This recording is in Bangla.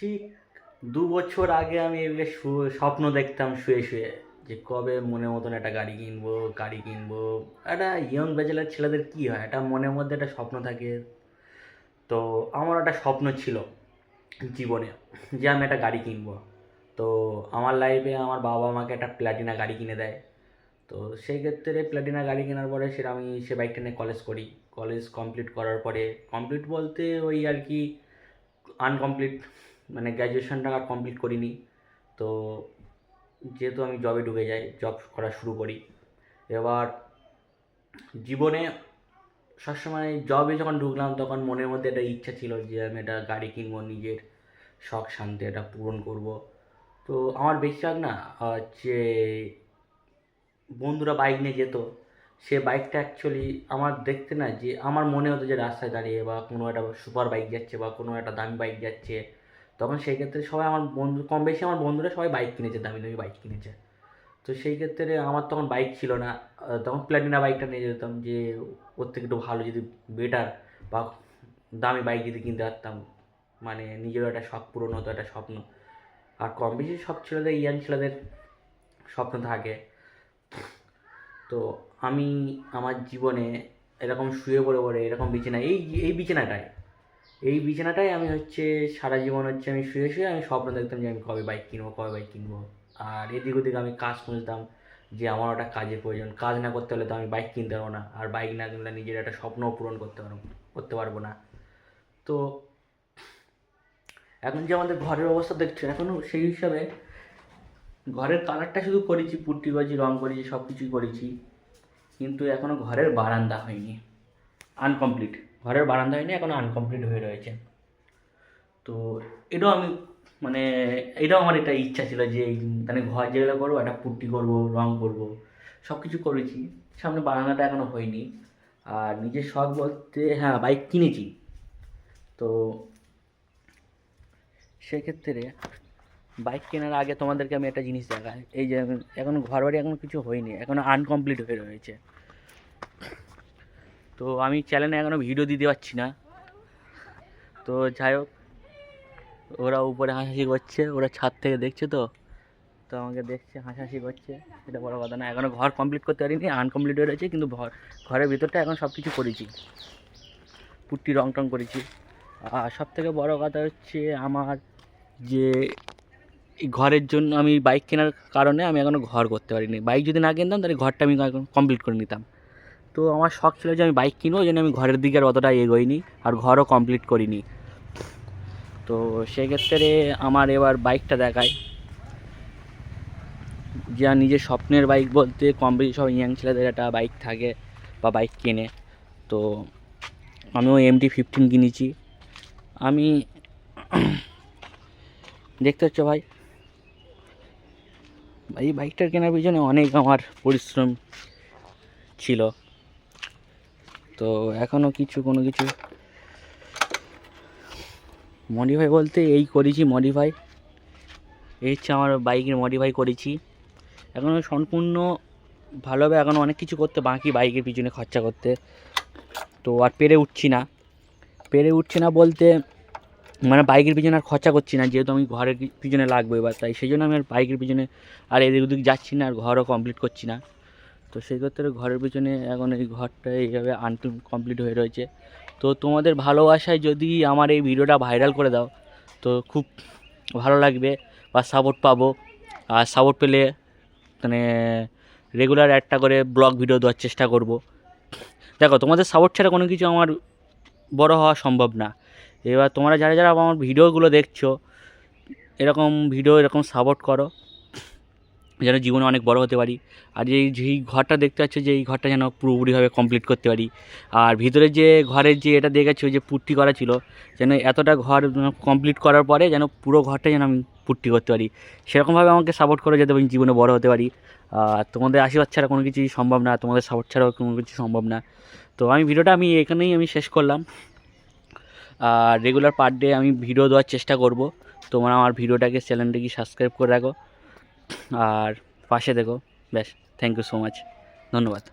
ঠিক দু বছর আগে আমি এগুলো স্বপ্ন দেখতাম শুয়ে শুয়ে যে কবে মনের মতন একটা গাড়ি কিনবো গাড়ি কিনবো। একটা ইয়ং ব্যাচেলার ছেলেদের কী হয়? একটা মনের মধ্যে একটা স্বপ্ন থাকে। তো আমার একটা স্বপ্ন ছিল জীবনে যে আমি একটা গাড়ি কিনবো। তো আমার লাইফে আমার বাবা আমাকে একটা প্ল্যাটিনা গাড়ি কিনে দেয়। তো সেই ক্ষেত্রে প্ল্যাটিনা গাড়ি কেনার পরে সেটা আমি সে বাইকটা নিয়ে কলেজ করি। কলেজ কমপ্লিট করার পরে কমপ্লিট বলতে ওই আর কি আনকমপ্লিট মানে গ্র্যাজুয়েশনটা আর কমপ্লিট করিনি। তো যেহেতু আমি জবে ঢুকে যাই জব করা শুরু করি। এবার জীবনে সবসময় জবে যখন ঢুকলাম, তখন মনের মধ্যে একটা ইচ্ছা ছিল যে আমি একটা গাড়ি কিনবো, নিজের শখ শান্তি এটা পূরণ করব। তো আমার বেশিরভাগ না, হচ্ছে বন্ধুরা বাইক নিয়ে যেত। সে বাইকটা অ্যাকচুয়ালি আমার দেখতে না যে, আমার মনে হতো যে রাস্তায় দাঁড়িয়ে বা কোনো একটা সুপার বাইক যাচ্ছে বা কোনো একটা দামি বাইক যাচ্ছে। তখন সেই ক্ষেত্রে সবাই আমার বন্ধু, কম বেশি আমার বন্ধুরা সবাই বাইক কিনেছে, দামি দামি বাইক কিনেছে। তো সেই ক্ষেত্রে আমার তখন বাইক ছিল না। তখন প্ল্যাটিনা বাইকটা নিয়ে যেতাম যে ওর থেকে একটু ভালো যদি বেটার বা দামি বাইক যদি কিনতে পারতাম। মানে নিজেরও একটা শখ পূরণ হতো একটা স্বপ্ন। আর কম বেশি সব ছেলেদের, ইয়াং ছেলেদের স্বপ্ন থাকে। তো আমি আমার জীবনে এরকম শুয়ে পড়ে পড়ে, এরকম বিছানা, এই এই বিছানাটায় এই বিছানাটাই আমি হচ্ছে সারা জীবন হচ্ছে আমি শুয়ে শুয়ে আমি স্বপ্ন দেখতাম যে আমি কবে বাইক কিনবো, কবে বাইক কিনবো। আর এদিক ওদিক আমি কাজ খুঁজতাম যে আমার একটা কাজের প্রয়োজন। কাজ না করতে হলে তো আমি বাইক কিনতে পারব না। আর বাইক না কিনলে নিজের একটা স্বপ্নও পূরণ করতে পারব করতে পারব না। তো এখন যে আমাদের ঘরের অবস্থা দেখছ এখনও সেই হিসাবে ঘরের কালারটা শুধু করেছি, পুট্টি করেছি রং করেছি সব কিছুই করেছি। কিন্তু এখনও ঘরের বারান্দা হয়নি। আনকমপ্লিট ঘরের বারান্দা হয়নি এখনও আনকমপ্লিট হয়ে রয়েছে। তো এটাও আমি মানে এটাও আমার একটা ইচ্ছা ছিল যে মানে ঘর যেগুলো করব, একটা পুট্টি করব, রং করব সব কিছু করেছি। সামনে বারান্দাটা এখনও হয়নি। আর নিজের শখ বলতে হ্যাঁ বাইক কিনেছি। তো সেক্ষেত্রে বাইক কেনার আগে তোমাদেরকে আমি একটা জিনিস দেখাই। এই যে এখনও ঘর বাড়ি এখনও কিছু হয়নি, এখনও আনকমপ্লিট হয়ে রয়েছে। তো আমি চ্যানেলে এখনও ভিডিও দিতে পারছি না। তো যাই হোক, ওরা উপরে হাসাহাসি করছে, ওরা ছাদ থেকে দেখছে তো তো আমাকে দেখছে, হাসাহাসি করছে। এটা বড় কথা না এখনও ঘর কমপ্লিট করতে পারিনি আনকমপ্লিট হয়ে রয়েছে, কিন্তু ঘর, ঘরের ভিতরটা এখন সব কিছু করেছি। পুট্টি রং টং করেছি। আর সব থেকে বড় কথা হচ্ছে আমার যে ঘরের জন্য আমি বাইক কেনার কারণে আমি এখনও ঘর করতে পারিনি। বাইক যদি না কিনতাম, তাহলে ঘরটা আমি এখন কমপ্লিট করে নিতাম। তো আমার শখ ছিল যে আমি বাইক কিনবো জন্য আমি ঘরের দিকে আর অতটা এগোইনি আর ঘরও কমপ্লিট করিনি। তো সেক্ষেত্রে আমার এবার বাইকটা দেখায় যে আর নিজের স্বপ্নের বাইক বলতে কম বেশি সব ইয়াং ছেলেদের একটা বাইক থাকে বা বাইক কেনে। তো আমিও এম এমটি ফিফটিন কিনেছি। আমি দেখতে হচ্ছে ভাই, এই বাইকটার কেনার পিছনে অনেক আমার পরিশ্রম ছিল। তো এখনও কিছু, কোনো কিছু মডিফাই বলতে এই করেছি মডিফাই এই হচ্ছে আমার বাইকের মডিফাই করেছি। এখনও সম্পূর্ণ ভালোভাবে এখনও অনেক কিছু করতে বাকি বাইকের পিছনে খরচা করতে। তো আর পেরে উঠছি না। পেরে উঠছি না বলতে মানে বাইকের পিছনে আর খরচা করছি না, যেহেতু আমি ঘরের পিছনে লাগবে এবার, তাই সেই জন্য আমি আর বাইকের পিছনে আর এদিক ওদিক যাচ্ছি না, আর ঘরও কমপ্লিট করছি না। তো সেই ক্ষেত্রে ঘরের পিছনে এখন এই ঘরটা এইভাবে আনটু কমপ্লিট হয়ে রয়েছে। তো তোমাদের ভালোবাসায় যদি আমার এই ভিডিওটা ভাইরাল করে দাও, তো খুব ভালো লাগবে বা সাপোর্ট পাবো। আর সাপোর্ট পেলে মানে রেগুলার একটা করে ব্লগ ভিডিও দেওয়ার চেষ্টা করব। দেখো, তোমাদের সাপোর্ট ছাড়া কোনো কিছু আমার বড় হওয়া সম্ভব না। এবার তোমরা যারা যারা আমার ভিডিওগুলো দেখছ, এরকম ভিডিও এরকম সাপোর্ট করো। যেন জীবনে অনেক বড় হতে পারি। আর এই যেই ঘরটা দেখতে পাচ্ছ যে, এই ঘরটা যেন পুরোপুরিভাবে কমপ্লিট করতে পারি। আর ভিতরে যে ঘরের যে এটা দেখেছ যে পুট্টি করা ছিল, যেন এতটা ঘর কমপ্লিট করার পরে যেন পুরো ঘরটা যেন আমি পুট্টি করতে পারি। সেরকমভাবে আমাকে সাপোর্ট করো যাতে আমি জীবনে বড় হতে পারি। আর তোমাদের আশীর্বাদ ছাড়া কোনো কিছুই সম্ভব না, তোমাদের সাপোর্ট ছাড়াও কোনো কিছু সম্ভব না। তো আমি ভিডিওটা আমি এখানেই আমি শেষ করলাম। আর রেগুলার পার ডে আমি ভিডিও দেওয়ার চেষ্টা করব। তোমরা আমার ভিডিওটাকে চ্যানেলটাকে সাবস্ক্রাইব করে রাখো। আর পাশে দেখো ব্যাস থ্যাংক ইউ সো মাচ ধন্যবাদ।